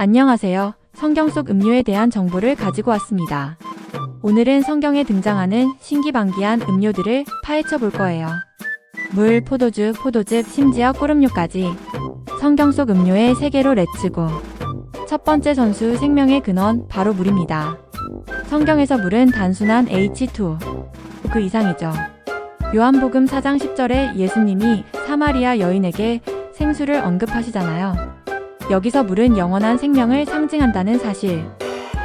안녕하세요. 성경 속 음료에 대한 정보를 가지고 왔습니다. 오늘은 성경에 등장하는 신기방기한 음료들을 파헤쳐 볼 거예요. 물, 포도주, 포도즙, 심지어 꿀음료까지 성경 속 음료의 세계로 렛츠고. 첫 번째 선수 생명의 근원 바로 물입니다. 성경에서 물은 단순한 H2 그 이상이죠. 요한복음 4장 10절에 예수님이 사마리아 여인에게 생수를 언급하시잖아요. 여기서 물은 영원한 생명을 상징한다는 사실.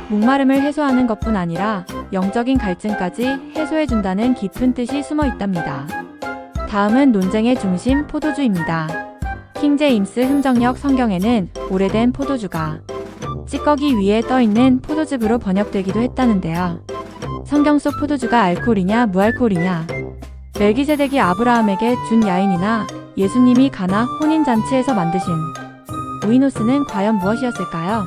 목마름을 해소하는 것뿐 아니라 영적인 갈증까지 해소해준다는 깊은 뜻이 숨어 있답니다. 다음은 논쟁의 중심 포도주입니다. 킹제임스 흥정역 성경에는 오래된 포도주가 찌꺼기 위에 떠 있는 포도즙으로 번역되기도 했다는데요. 성경 속 포도주가 알코올이냐 무알코올이냐 멜기세덱이 아브라함에게 준 야인이나 예수님이 가나 혼인잔치에서 만드신 오이노스는 과연 무엇이었을까요?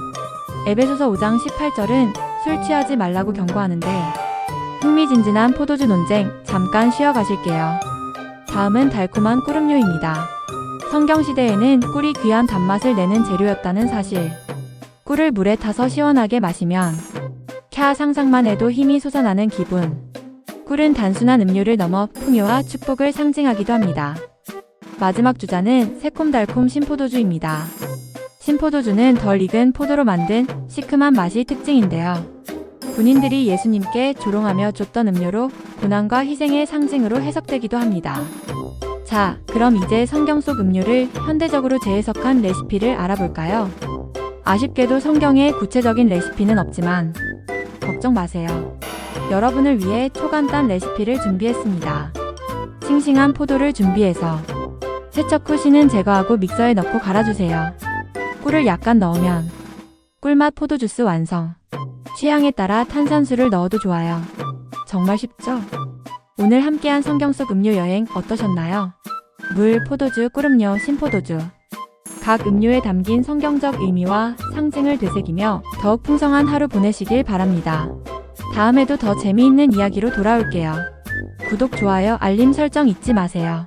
에베소서 5장 18절은 술 취하지 말라고 경고하는데 흥미진진한 포도주 논쟁 잠깐 쉬어 가실게요. 다음은 달콤한 꿀음료입니다. 성경 시대에는 꿀이 귀한 단맛을 내는 재료였다는 사실. 꿀을 물에 타서 시원하게 마시면 캬 상상만 해도 힘이 솟아나는 기분. 꿀은 단순한 음료를 넘어 풍요와 축복을 상징하기도 합니다. 마지막 주자는 새콤달콤 신포도주입니다. 신포도주는 덜 익은 포도로 만든 시큼한 맛이 특징인데요. 군인들이 예수님께 조롱하며 줬던 음료로 고난과 희생의 상징으로 해석되기도 합니다. 자, 그럼 이제 성경 속 음료를 현대적으로 재해석한 레시피를 알아볼까요? 아쉽게도 성경에 구체적인 레시피는 없지만 걱정 마세요. 여러분을 위해 초간단 레시피를 준비했습니다. 싱싱한 포도를 준비해서 세척 후 씨는 제거하고 믹서에 넣고 갈아주세요. 꿀을 약간 넣으면 꿀맛 포도주스 완성. 취향에 따라 탄산수를 넣어도 좋아요. 정말 쉽죠? 오늘 함께한 성경 속 음료 여행 어떠셨나요? 물, 포도주, 꿀음료, 신포도주. 각 음료에 담긴 성경적 의미와 상징을 되새기며 더욱 풍성한 하루 보내시길 바랍니다. 다음에도 더 재미있는 이야기로 돌아올게요. 구독, 좋아요, 알림 설정 잊지 마세요.